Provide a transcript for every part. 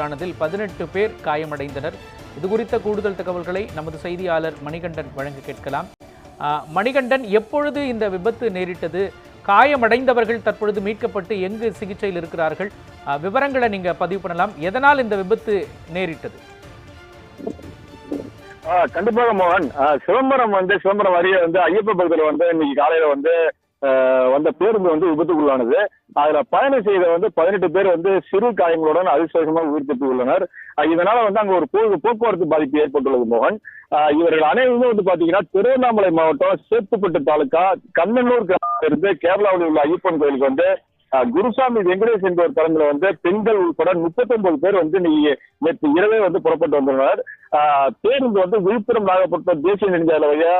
விபத்துக்குள்ளானதில் பதினெட்டு பேர் காயமடைந்தனர். இது குறித்த கூடுதல் தகவல்களை நமது செய்தியாளர் மணிகண்டன் வழங்க கேட்கலாம். மணிகண்டன் எப்பொழுது இந்த விபத்து நேரிட்டது? காயமடைந்தவர்கள் தற்பொழுது மீட்கப்பட்டு எங்கு சிகிச்சையில் இருக்கிறார்கள்? விவரங்களை நீங்க பதிவு பண்ணலாம். எதனால் இந்த விபத்து நேரிட்டது? கண்டிப்பாக மோகன். சிதம்பரம் வந்து சிதம்பரம் அருகே வந்து ஐயப்ப பகுதியில் வந்து இன்னைக்கு காலையில வந்து வந்த பேருந்து வந்து விபத்துக்குள்ளானது. அதுல பயணம் செய்த வந்து பதினெட்டு பேர் வந்து சிறு காயங்களுடன் அதிர்ஷ்டமாக உயிர் தப்பி உள்ளனர் இதனால வந்து அங்க ஒரு போக்குவரத்து பாதிப்பு ஏற்பட்டுள்ளது மோகன். இவர்கள் அனைவருமே வந்து பாத்தீங்கன்னா திருவண்ணாமலை மாவட்டம் சேத்துப்பட்டு தாலுகா கண்ணனூர் கிராமத்தில் இருந்து கேரளாவில் உள்ள ஐயப்பன் கோயிலுக்கு வந்து குருசாமி வெங்கடேஷ் என்பவர் தலைமையில வந்து பெண்கள் உட்பட முப்பத்தொன்பது பேர் வந்து இன்னைக்கு நேற்று இரவே வந்து புறப்பட்டு வந்துள்ளனர் பேருந்து வந்து விழுப்புரம் நாகப்பட்டினம் தேசிய நெடுஞ்சாலை வழியா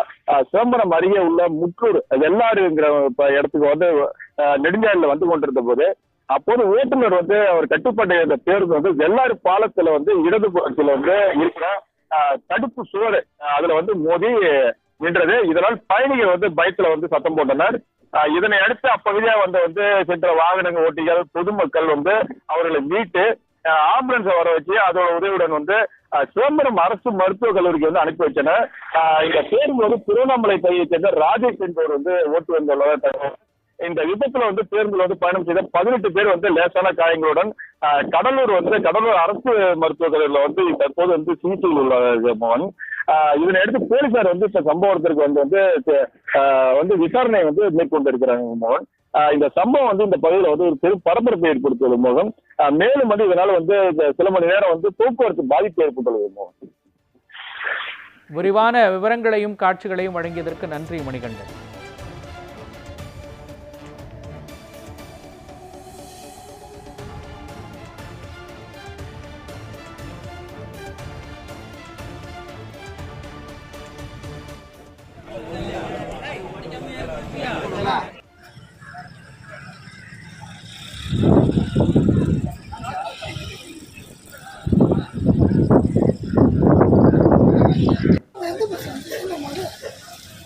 சிதம்பரம் அருகே உள்ள முற்றூர் வெள்ளாறுங்கிற இடத்துக்கு வந்து ஆஹ் நெடுஞ்சாலையில வந்து கொண்டிருந்த போது அப்போது ஓட்டுநர் வந்து அவர் கட்டுப்பாட்டை இந்த பேருந்து வந்து வெள்ளாறு பாலத்துல வந்து இடது புறத்துல வந்து இருக்கிற ஆஹ் தடுப்பு சுவர் அதுல வந்து மோதி நின்றது. இதனால் பயணிகள் வந்து பயத்துல வந்து சத்தம் போட்டனர். இதனை அடுத்து அப்பகுதியா வந்த வந்து சென்ற வாகனங்கள் ஓட்டிகள் பொதுமக்கள் வந்து அவர்களை மீட்டு ஆம்புலன்ஸை வர வச்சு அதோட உதவியுடன் வந்து சிதம்பரம் அரசு மருத்துவக் கல்லூரிக்கு வந்து அனுப்பி வச்சனர் இந்த பேருந்து வந்து திருவண்ணாமலை பகுதியை சேர்ந்த ராஜேஷ் என்பவர் வந்து ஓட்டு வந்துள்ளதாக தகவல். இந்த விபத்துல வந்து பேருந்துல வந்து பயணம் செய்த பதினெட்டு பேர் வந்து லேசான காயங்களுடன் ஆஹ் கடலூர் வந்து கடலூர் அரசு மருத்துவக் கல்லூரியில வந்து தற்போது வந்து சிகிச்சையில் உள்ள மோகன். இதனை அடுத்து போலீசார் வந்து இந்த சம்பவத்திற்கு வந்து வந்து ஆஹ் வந்து விசாரணை வந்து மேற்கொண்டு இருக்கிறாங்க மோகன் இந்த சம்பவம் வந்து இந்த பகுதியில் வந்து ஒரு பெரும் பரபரப்பை ஏற்படுத்தியுள்ளது மோகன். ஆஹ் மேலும் வந்து இதனால வந்து இந்த சில மணி நேரம் வந்து போக்குவரத்து பாதிப்பு ஏற்பட்டுள்ளது மோகன். விரிவான விவரங்களையும் காட்சிகளையும் வழங்கியதற்கு நன்றி மணிகண்டன்.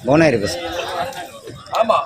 புவனகிரி பஸ் ஆமா.